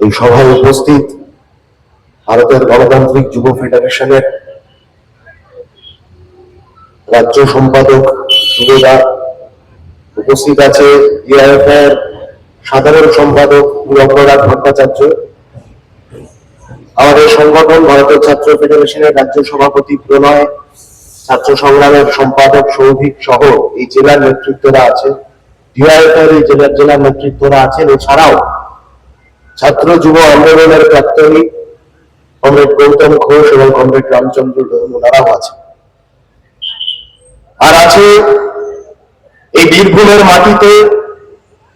এই সভায় উপস্থিত ভারতের গণতান্ত্রিক যুব ফেডারেশনের রাজ্য সম্পাদক সুবেদা উপস্থিত আছে ইআরএফ সাধারণ সম্পাদক রবীন্দ্রনাথ ভট্টাচার্য। আমাদের সংগঠন ভারতের ছাত্র ফেডারেশনের রাজ্য সভাপতি প্রণয়, ছাত্র সংগ্রামের সম্পাদক সৌভিক সহ এই জেলার নেতৃত্বরা আছে ডিআইএফ এই জেলার জেলার নেতৃত্বরা আছেন। এছাড়াও ছাত্র যুব আন্দোলনের প্রাক্তনী কমরেড গৌতম ঘোষ এবং কমরেড রামচন্দ্র ওনারাও আছে আর আছে এই বীরভূমের মাটিতে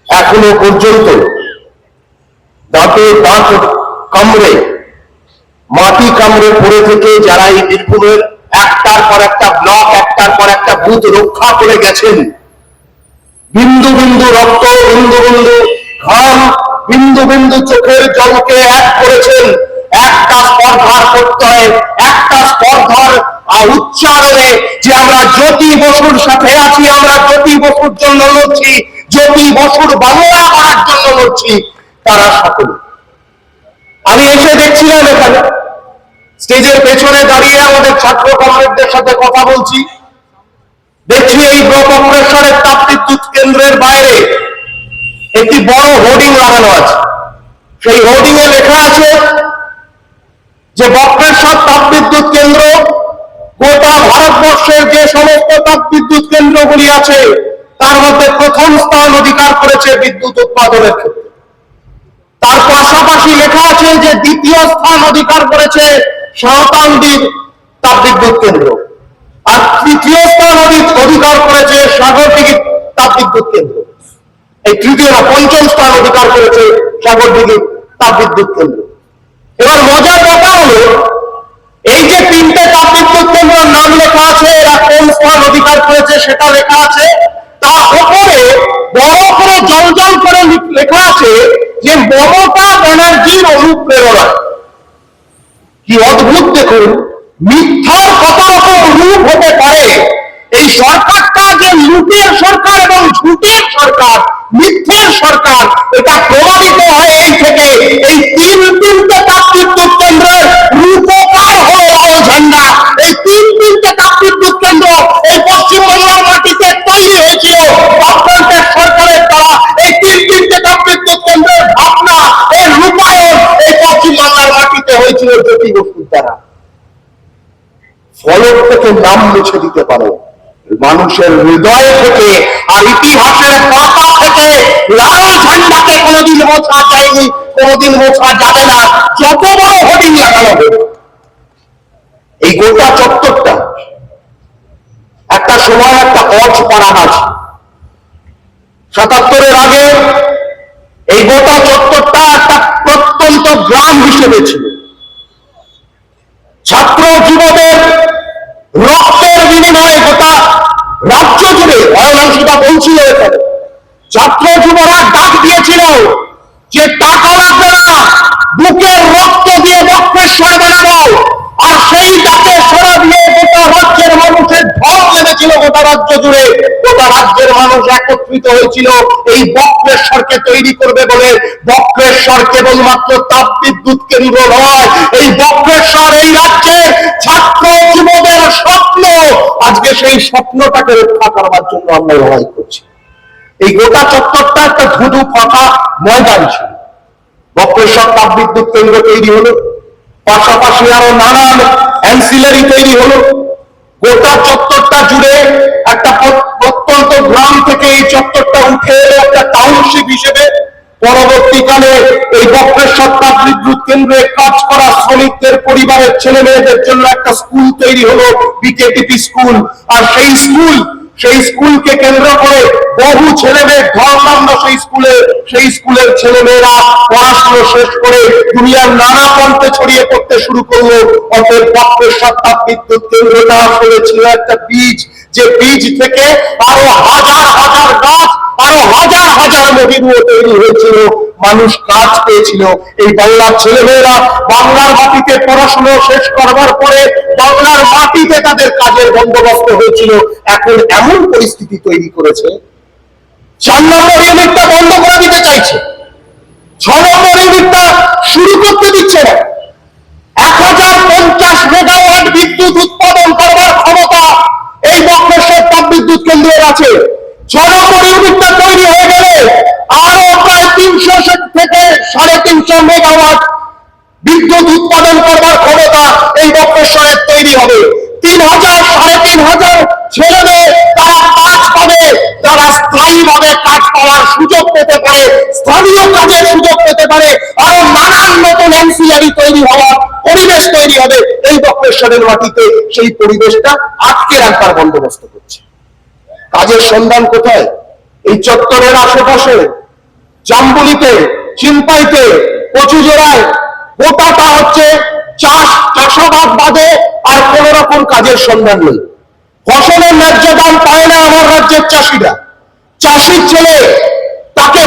এখনও পর্যন্ত দাঁতে দাঁত কামড়ে, মাটি কামড়ে পড়ে থেকে যারা এই বীরভূমের একটার পর একটা ব্লক, একটার পর একটা বুথ রক্ষা করে গেছেন, বিন্দু বিন্দু রক্ত, বিন্দু বিন্দু ঘাম বিন্দু বিন্দু চোখের জলকে এক করেছেন। একটা স্পর্ধার প্রত্যয়, একটা স্পর্ধার উচ্চারণে যে আমরা জ্যোতি বসুর সাথে আছি, আমরা জ্যোতি বসুর জন্য লড়ছি, জ্যোতি বসুর বাংলা করার জন্য লড়ছি, তারা সকলে। আমি এসে দেখছিলাম এখানে। স্টেজের পেছনে দাঁড়িয়ে আমাদের ছাত্র কমরেডদের সাথে কথা বলছি। দেখছি এই ব্রহ্মপুরেশ্বরের তাপবিদ্যুৎ কেন্দ্রের বাইরে একটি বড় হোর্ডিং লাগানো আছে। সেই হোর্ডিং এ লেখা আছে যে বক্রেশ্বর তাপবিদ্যুৎ কেন্দ্র গোটা ভারতবর্ষের যে সমস্ত তাপবিদ্যুৎ কেন্দ্রগুলি আছে, তার মধ্যে প্রথম স্থান অধিকার করেছে বিদ্যুৎ উৎপাদনের ক্ষেত্রে। তার পাশাপাশি লেখা আছে যে দ্বিতীয় স্থান অধিকার করেছে সাঁওতালডির তাপবিদ্যুৎ কেন্দ্র। আর তৃতীয় স্থান অধি- অধিকার করেছে সাগরদিঘি তাপবিদ্যুৎ কেন্দ্র। এই তৃতীয় না পঞ্চম স্থান অধিকার করেছে সাগরদিঘি তাপবিদ্যুৎ কেন্দ্র। এবার মজার ব্যাপার হলো, এই যে তিনটে তাপবিদ্যুৎ কেন্দ্রের নাম লেখা আছে, এরা কোন স্থান অধিকার করেছে সেটা লেখা আছে। তার উপরে বড় করে জল জল করে লেখা আছে যে মমতা ব্যানার্জির অনুপ্রেরণা। কি অদ্ভুত দেখুন, মিথ্যার কত রকম রূপ হতে পারে, এই সরকারটা যে লুটের সরকার এবং ঝুটের সরকার মিথ্যের সরকার, এটা প্রমাণিত হয় এই থেকে। এই তিন তিনটে তাপবিদ্যুৎ কেন্দ্রের রূপকার হলো লাল ঝান্ডা। এই তিন তিনটে তাপবিদ্যুৎ কেন্দ্র এই পশ্চিমবাংলার মাটিতে তৈরি হয়েছিল। আপনাদের সরকারের দ্বারা এই তিন তিনটে তাপবিদ্যুৎ কেন্দ্রের ভাবনা, এর রূপায়ণ এই পশ্চিমবাংলার মাটিতে হয়েছিল জ্যোতি বস্তুর দ্বারা। ফলক থেকে নাম মুছে দিতে পারে। মানুষের হৃদয় থেকে আর ইতিহাসের পাতা থেকে লাল ঝান্ডাকে কোনোদিন মোছা যায়নি, কোনোদিন মোছা যাবে না। যত বড় হোর্ডিং লাগানো হবে? এই গোটা চত্বরটা, একটা সময় একটা অজ পাড়া আছে সাতাত্তরের আগে এই গোটা চত্বরটা একটা প্রত্যন্ত গ্রাম হিসেবে ছিল ছাত্র যুবদের রক্তের বিনিময়ে গোটা রাজ্য জুড়ে অয়নাংশিতা বলছিল এখানে ছাত্র যুবরা ডাক দিয়েছিল যে টাকা লাগবে না বুকের রক্ত দিয়ে বক্রেশ্বর বানাবো আর সেই ডাকে সারা দিয়ে গোটা রাজ্যের মানুষের ঢল নেমেছিল গোটা রাজ্য জুড়ে গোটা রাজ্যের মানুষ একত্রিত হয়েছিল, এই বক্রেশ্বরকে তৈরি করবে বলে বক্রেশ্বর কেবলমাত্র তাপ বিদ্যুৎ কেন্দ্র নয় এই বক্রেশ্বর এই রাজ্যের ছাত্র যুবদের স্বপ্ন। আজকে সেই স্বপ্নটাকে রক্ষা করবার জন্য আমরা লড়াই করছি। এই গোটা চত্বরটা একটা ধুধু ফাঁকা ময়দান ছিল। বক্রেশ্বর তাপবিদ্যুৎ কেন্দ্র তৈরি হলো। পাশাপাশি আরও নানান অ্যান্সিলারি তৈরি হলো। গোটা চত্বরটা জুড়ে একটা প্র- প্রত্যন্ত গ্রাম থেকে এই চত্বরটা উঠে এলো একটা টাউনশিপ হিসেবে। পরবর্তীকালে এই বক্রেশ্বর তাপবিদ্যুৎ কেন্দ্রে কাজ করা শ্রমিকদের, পরিবারের ছেলে মেয়েদের জন্য একটা স্কুল তৈরি হলো বিকেটিপি স্কুল। আর সেই স্কুল সেই স্কুলকে কেন্দ্র করে বহু ছেলে মেয়ে ঢল সেই স্কুলে, সেই স্কুলের ছেলে মেয়েরা পড়াশুনো শেষ করে দুনিয়ার নানা প্রান্তে ছড়িয়ে পড়তে শুরু করল। অতএব বক্রেশ্বর তাপবিদ্যুৎ কেন্দ্রটা আসলে ছিল একটা বীজ। যে বীজ থেকে আরও হাজার হাজার গাছ, আরও হাজার হাজার মহিরুও তৈরি হয়েছিল। মানুষ কাজ পেয়েছিল। এই বাংলার ছেলেমেয়েরা বাংলার মাটিতে পড়াশোনা শেষ করবার পরে বাংলার মাটিতে তাদের কাজের বন্দোবস্ত হয়েছিল। এখন এমন পরিস্থিতি তৈরি করেছে, চার নম্বর বন্ধ করে দিতে চাইছে। ছ নম্বর ইউনিটটা করতে দিচ্ছে না। এক হাজার পঞ্চাশ মেগাওয়াট বিদ্যুৎ উৎপাদন করবার ক্ষমতা এই বক্রেশ্বর তাপবিদ্যুৎ কেন্দ্রের আছে। ছ নম্বর তৈরি হয়ে গেলে আরও প্রায় তিনশো থেকে সাড়ে তিনশো মেগাওয়াট বিদ্যুৎ উৎপাদন করবার ক্ষমতা এই বক্রেশ্বরের তৈরি হবে। তিন হাজার, সাড়ে তিন হাজার ছেলেদের তারা কাজ পাবে, তারা স্থায়ীভাবে কাজ পাওয়ার সুযোগ পেতে পারে, স্থানীয় কাজের সুযোগ পেতে পারে, আরও নানান নতুন এনসিআরি তৈরি হওয়ার পরিবেশ তৈরি হবে এই বক্রেশ্বরের মাটিতে সেই পরিবেশটা আটকে রাখবার বন্দোবস্ত করছে। কাজের সন্ধান কোথায়? এই চত্বরের আশেপাশে, জাম্বুলিতে চিন্তাইতে কচুজোড়ায় গোটাটা হচ্ছে চাষ, চাষাবাদ বাদে আর কোন রকম কাজের সন্ধান নেই। ফসলের ন্যায্য দাম পায় না আমার রাজ্যের চাষিরা। চাষির ছেলে, তাকে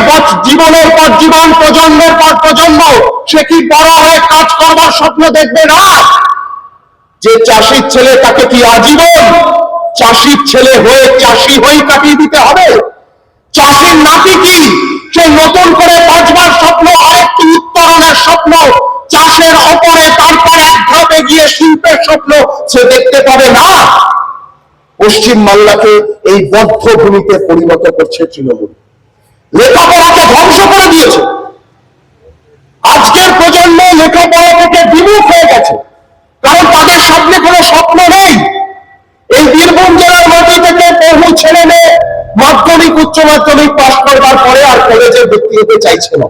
জীবনের পর জীবন, প্রজন্মের পর প্রজন্ম, সে কি বড় হয়ে কাজ করবার স্বপ্ন দেখবে না? যে চাষির ছেলে তাকে কি আজীবন চাষির ছেলে হয়ে চাষি হয়ে কাটিয়ে দিতে হবে? চাষির নাতি কি? সে নতুন করে বাঁচবার স্বপ্ন আরেকটি উত্তরণের স্বপ্ন চাষের অপরে তারপর এক ধাপে গিয়ে শিল্পের স্বপ্ন সে দেখতে পাবে না। পশ্চিম বাংলাকে এই বদ্ধ ভূমিতে পরিণত করছে তৃণমূল। লেখাপড়াকে ধ্বংস করে দিয়েছে। আজকের প্রজন্ম লেখাপড়া থেকে বিমুখ হয়ে গেছে। কারণ তাদের সামনে কোনো স্বপ্ন নেই। এই বীরভূম জেলার মাটি থেকে বহু ছেলে মেয়ে মাধ্যমিক, উচ্চ মাধ্যমিক পাশ করবার পরে আর কলেজে ভর্তি হতে চাইছে না।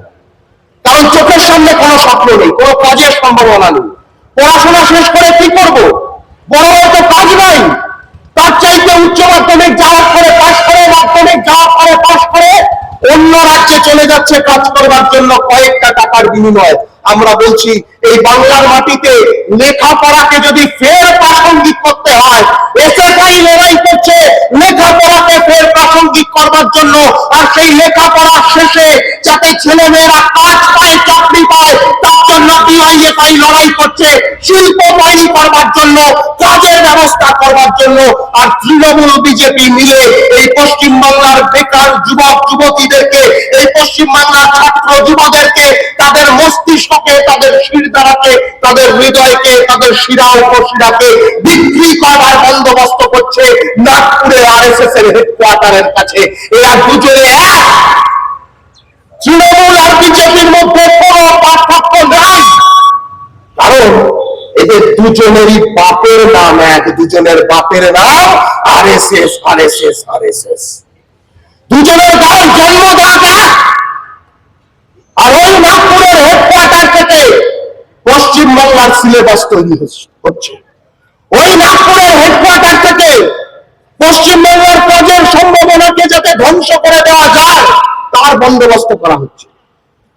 কারণ চোখের সামনে কোনো স্বপ্ন নেই, কোনো কাজের সম্ভাবনা নেই। পড়াশোনা শেষ করে কি করব? বড় হয়তো কাজ নাই। তার চাইতে উচ্চ মাধ্যমিক যাওয়ার পরে পাশ করে, মাধ্যমিক যাওয়ার পরে পাশ করে অন্য রাজ্যে চলে যাচ্ছে কাজ করবার জন্য কয়েকটা টাকার বিনিময়। আমরা বলছি, এই বাংলার মাটিতে লেখাপড়াকে যদি ফের প্রাসঙ্গিক করতে হয় এসএফআই লড়াই করছে, লেখাপড়াকে করবার জন্য আর সেই লেখাপড়া শেষে যাতে ছেলে মেয়েরা কাজ পায়, চাকরি পায়, তার জন্য ডিওয়াইএফআই লড়াই করছে, শিল্প তৈরি করবার জন্য, কাজের ব্যবস্থা করবার জন্য। আর তৃণমূল বিজেপি মিলে এই পশ্চিম বাংলার বেকার যুবক, যুবতীদেরকে এই পশ্চিম বাংলার ছাত্র যুবদেরকে, তাদের মস্তিষ্ককে, তাদের শিরদারাকে তাদের হৃদয়কে, তাদের শিরা উপশিরাকে বিক্রি করবার বন্দোবস্ত করছে নাগপুরে আরএসএস এর হেডকোয়ার্টারের কাছে। এরা দুজনে এক, তৃণমূল আর বিজেপির মধ্যে কোনো পার্থক্য নাই। কারণ এদের দুজনেরই বাপের নাম এক, দুজনের বাপের নাম R S S R S S R S S দুজনের গায়ের জন্মদাগ এক আর ওই নাগপুরের হেডকোয়ার্টার থেকে পশ্চিম বাংলার সিলেবাস তৈরি হচ্ছে- ওই নাগপুরের হেডকোয়ার্টার থেকে পশ্চিম বাংলার কাজের সম্ভাবনাকে যাতে ধ্বংস করে দেওয়া যায়, তার বন্দোবস্ত করা হচ্ছে।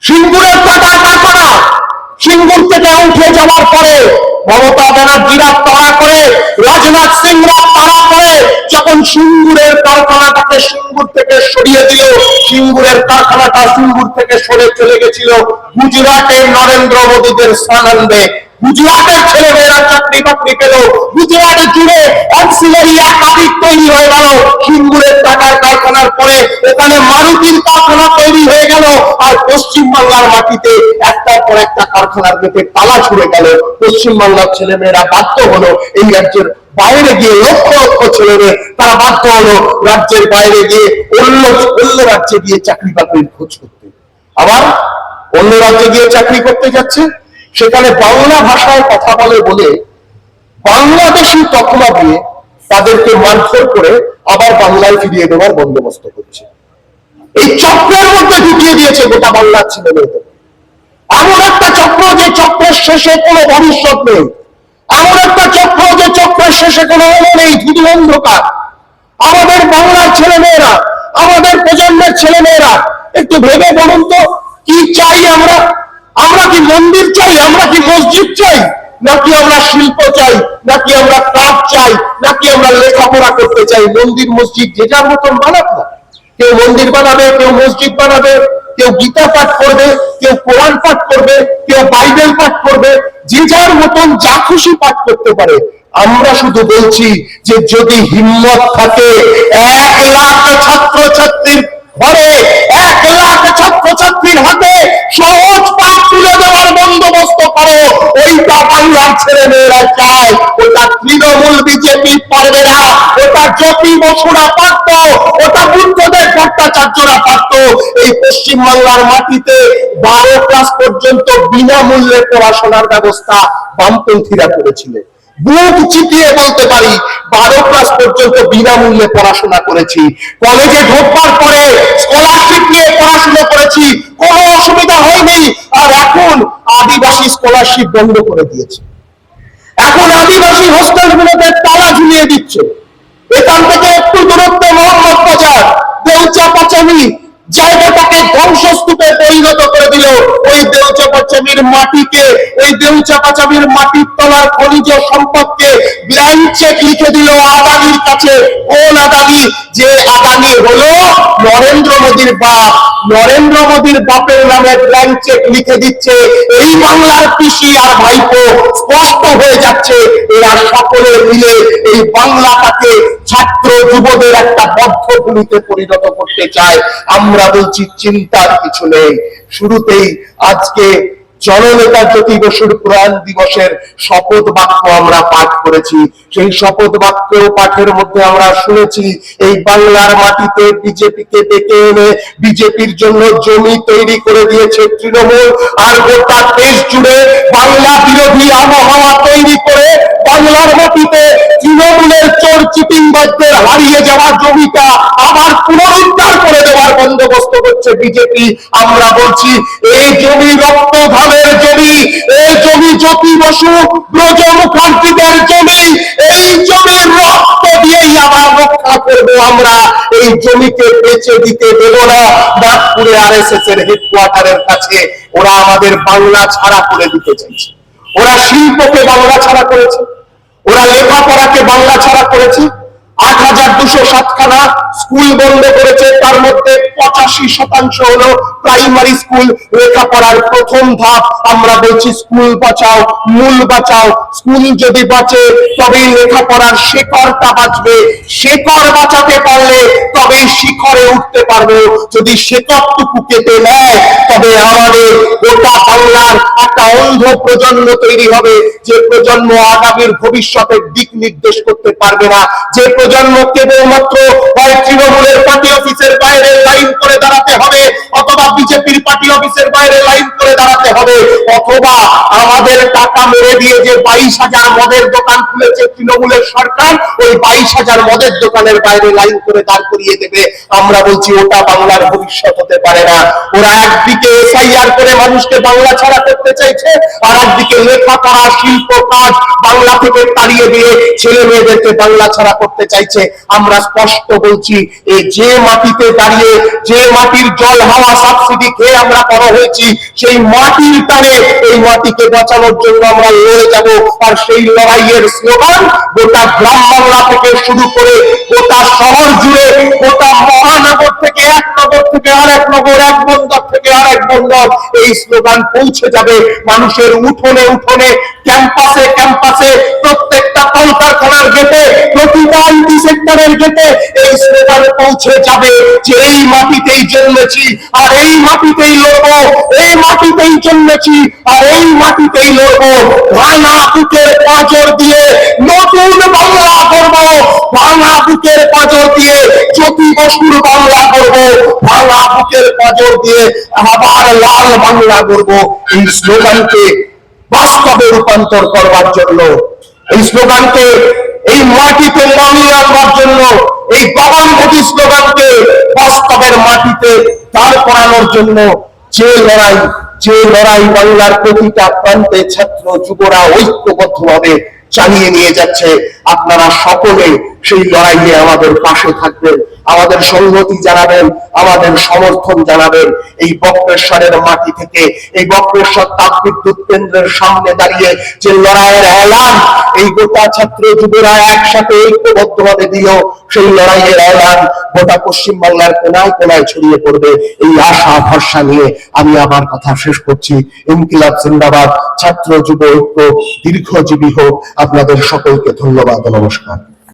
সিঙ্গুরের টাকা কারখানা সিঙ্গুর থেকে উঠে যাওয়ার পরে মমতা ব্যানার্জিরা তাড়া করে, রাজনাথ সিংরা তাড়া করে, যখন সিঙ্গুরের সিঙ্গুর থেকে সরিয়ে দিল, সিঙ্গুরের কারখানাটা সিঙ্গুর থেকে সরে চলে গেছিল গুজরাটের নরেন্দ্র মোদীদের সানন্দে গুজরাটের ছেলে মেয়েরা চাকরি বাকরি পেল, গুজরাট জুড়ে অক্সিলারি একাধিক তৈরি হয়ে গেল, সিঙ্গুরের টাকার কারখানার পরে ওখানে মারুতির কারখানা তৈরি হয়ে গেল, আর পশ্চিম বাংলার মাটিতে একটার পর একটা কারখানার মুখে তালা ছুড়ে গেল। পশ্চিম বাংলার ছেলে মেয়েরা বাধ্য হলো এই রাজ্যের বাইরে গিয়ে লক্ষ লক্ষ ছেলে মেয়ে তারা বাধ্য হলো রাজ্যের বাইরে গিয়ে অন্য অন্য রাজ্যে গিয়ে চাকরি বাকরির খোঁজ করতে। আবার অন্য রাজ্যে গিয়ে চাকরি করতে যাচ্ছে। সেখানে বাংলা ভাষায় কথা বলে বলে বাংলাদেশি তকমা দিয়ে তাদেরকে মারধর করে আবার বাংলায় ফিরিয়ে দেওয়ার বন্দোবস্ত করছে। এই চক্রের মধ্যে ঢুকিয়ে দিয়েছে গোটা বাংলার ছেলে মেয়েদের এমন একটা চক্র যে চক্রের শেষে কোনো ভবিষ্যৎ নেই। এমন একটা চক্র যে চক্রের শেষে কোনো আলো নেই, ধুধু অন্ধকার। আমাদের বাংলার ছেলে মেয়েরা আমাদের প্রজন্মের ছেলে মেয়েরা একটু ভেবে বলুন তো, কি চাই আমরা? আমরা কি মন্দির চাই? আমরা কি মসজিদ চাই? নাকি আমরা শিল্প চাই? নাকি আমরা কাজ চাই? নাকি আমরা লেখাপড়া করতে চাই? মন্দির, মসজিদ যে যার মতন বানাক না। কেউ মন্দির বানাবে, কেউ মসজিদ বানাবে, কেউ গীতা পাঠ করবে, কেউ কোরআন পাঠ করবে বাইবেল পাঠ করবে, যে যার মতন যা খুশি পাঠ করতে পারে। আমরা শুধু বলছি যে যদি হিম্মত থাকে, এক লাখ ছাত্র ছাত্রীর ঘরে, এক লাখ ছাত্র ছাত্রীর হাতে সহজ মেয়েরা চায়। ওটা তৃণমূল বিজেপি পারবে না, ওটা জ্যোতি বসুরা পারত, ওটা বুদ্ধদের ভট্টাচার্যরা পারত। এই পশ্চিম বাংলার মাটিতে বারো ক্লাস পর্যন্ত বিনামূল্যে পড়াশোনার ব্যবস্থা বামপন্থীরা করেছিলেন বুক চিপিয়ে বলতে পারি, বারো ক্লাস পর্যন্ত বিনামূল্যে পড়াশোনা করেছি। কলেজে ঢোকবার পরে স্কলারশিপ নিয়ে পড়াশোনা করেছি, কোনো অসুবিধা হয়নি, আর এখন আদিবাসী স্কলারশিপ বন্ধ করে দিয়েছে। এখন আদিবাসী হোস্টেলগুলোতে তালা ঝুলিয়ে দিচ্ছে। এখান থেকে একটু দূরত্বে মোহাম্মদ বাজার দেউচা পাচামি জায়গাটাকে ধ্বংসস্তূপে পরিণত করে দিল। ওই দেউচা পাচামির মাটিকে ওই দেউচা পাচামির মাটির তলার খনিজ সম্পদকে ব্ল্যাঙ্ক চেক লিখে দিল আদানির কাছে। কোন আদানি? যে আদানি হলো নরেন্দ্র মোদীর বাপ। নরেন্দ্র মোদীর বাপের নামে ব্ল্যাঙ্ক চেক লিখে দিচ্ছে। এই বাংলার কৃষি আর ভাইপো স্পষ্ট হয়ে যাচ্ছে। এরা সকলে মিলে এই বাংলাটাকে ছাত্র যুবদের একটা বদ্ধভূমিতে পরিণত করতে চায়। আমরা বলছি, চিন্তার কিছু নেই। শুরুতেই আজকে জননেতা জ্যোতি বসুর প্রয়াণ দিবসের শপথ বাক্য আমরা পাঠ করেছি। সেই শপথ বাক্য পাঠের মধ্যে আমরা শুনেছি, এই বাংলার মাটিতে বিজেপিকে ডেকে এনে বিজেপির জন্য জমি তৈরি করে দিয়েছে তৃণমূল আর গোটা দেশ জুড়ে বাংলা বিরোধী আবহাওয়া তৈরি করে বাংলার মাটিতে তৃণমূলের চোর চিটিংবাজদের হারিয়ে যাওয়া জমিটা আবার পুনরুদ্ধার করে দেওয়ার বন্দোবস্ত করছে বিজেপি আমরা বলছি, এই জমি রক্ত ঘামের জমি, এই জমি জ্যোতি বসু, ব্রজ মুখার্জীদের জমি, এই জমির রক্ত দিয়েই আবার রক্ষা করব আমরা। এই জমিকে বেচে দিতে দেব না। নাগপুরে আর এস এস এর হেডকোয়ার্টারের কাছে ওরা আমাদের বাংলা ছাড়া করে দিতে চাইছে। ওরা শিল্পকে বাংলা ছাড়া করেছে। ওরা লেখাপড়াকে বাংলা ছাড়া করেছে। আট হাজার দুশো সাতখানা স্কুল বন্ধ করেছে। তার মধ্যে পঁচাশি শতাংশ হলো প্রাইমারি স্কুল। লেখাপড়ার প্রথম ধাপ আমরা বলছি স্কুল বাঁচাও, মূল বাঁচাও। স্কুল যদি বাঁচে, তবেই লেখাপড়ার শেকড়টা বাঁচবে। শেকড় বাঁচাতে পারলে তবেই শিখরে উঠতে পারবে। যদি শেকড়টুকু কেটে নেয়, তবে আমাদের গোটা বাংলার একটা অন্ধ প্রজন্ম তৈরি হবে। যে প্রজন্ম আগামীর ভবিষ্যতের দিক নির্দেশ করতে পারবে না, যে প্রজন্ম কেবলমাত্র হয় তৃণমূলের পার্টি অফিসের বাইরে লাইন করে দাঁড়াতে হবে, অথবা বিজেপির পার্টি অফিসের বাইরে লাইন করে দাঁড়াতে হবে, অথবা আমাদের টাকা মেরে দিয়ে যে বাইশ হাজার মদের দোকান খুলেছে তৃণমূলের সরকার, ওই বাইশ হাজার মদের দোকানের বাইরে লাইন করে দাঁড় করিয়ে দেবে। আমরা বলছি ওটা বাংলার ভবিষ্যৎ হতে পারে না। ওরা একদিকে এসআইআর করে মানুষকে বাংলা ছাড়া করতে চাইছে, আর একদিকে লেখাপড়া শিল্প কাজ বাংলা থেকে তাড়িয়ে দিয়ে ছেলে মেয়েদেরকে বাংলা ছাড়া করতে চাইছে, আমরা স্পষ্ট বলছি এই যে মাটিতে দাঁড়িয়ে, যে মাটির জল হাওয়া সাবসিডি খেয়ে আমরা বড় হয়েছি, সেই মাটির টানে এই মাটিকে বাঁচানোর জন্য আমরা লড়ে যাব। আর সেই লড়াইয়ের স্লোগান গোটা গ্রাম বাংলা থেকে শুরু করে গোটা শহর জুড়ে, গোটা মহানগর থেকে এক নগর থেকে আরেক নগর, এক বন্দর থেকে এই স্লোগান পৌঁছে যাবে মানুষের উঠোনে উঠোনে, ক্যাম্পাসে ক্যাম্পাসে, প্রত্যেকটা কলকারখানার গেটে, প্রতিটা আইটি সেক্টরের গেটে এই স্লোগান পৌঁছে যাবে যে এই মাটিতেই জন্মেছি, আর এই মাটিতেই লড়বো, এই মাটিতেই জন্মেছি, আর এই মাটিতেই লড়বো। ভাঙা বুকের পাঁজর দিয়ে নতুন বাংলা করব ভাঙা বুকের পাঁজর দিয়ে জ্যোতি বসুর বাংলা করব বুকের পাঁজর দিয়ে আবার লাল বাংলা করব এই স্লোগানকে বাস্তবে রূপান্তর করবার জন্য। এই স্লোগানকে, এই মাটিতে নামিয়ে আনবার জন্য, এই গগনভোগী স্লোগানকে বাস্তবের মাটিতে দাঁড় করানোর জন্য যে লড়াই যে লড়াই বাংলার প্রতিটা প্রান্তে ছাত্র যুবরা ঐক্যবদ্ধভাবে চালিয়ে নিয়ে যাচ্ছে। আপনারা সকলে সেই লড়াইয়ে আমাদের পাশে থাকবেন, আমাদের সংহতি জানাবেন, আমাদের সমর্থন জানাবেন। এই বক্রেশ্বরের মাটি থেকে, এই বক্রেশ্বর তাপবিদ্যুৎ কেন্দ্রের সামনে দাঁড়িয়ে যে লড়াইয়ের এলান, এই গোটা ছাত্র যুবরা একসাথে ঐক্যবদ্ধভাবে দিল, সেই লড়াইয়ের এলান গোটা পশ্চিম বাংলার কোনায় কোনায় ছড়িয়ে পড়বে। এই আশা, ভরসা নিয়ে আমি আমার কথা শেষ করছি। ইনকিলাব জিন্দাবাদ, ছাত্র যুব ঐক্য, দীর্ঘজীবী হোক। আপনাদের সকলকে ধন্যবাদ নমস্কার।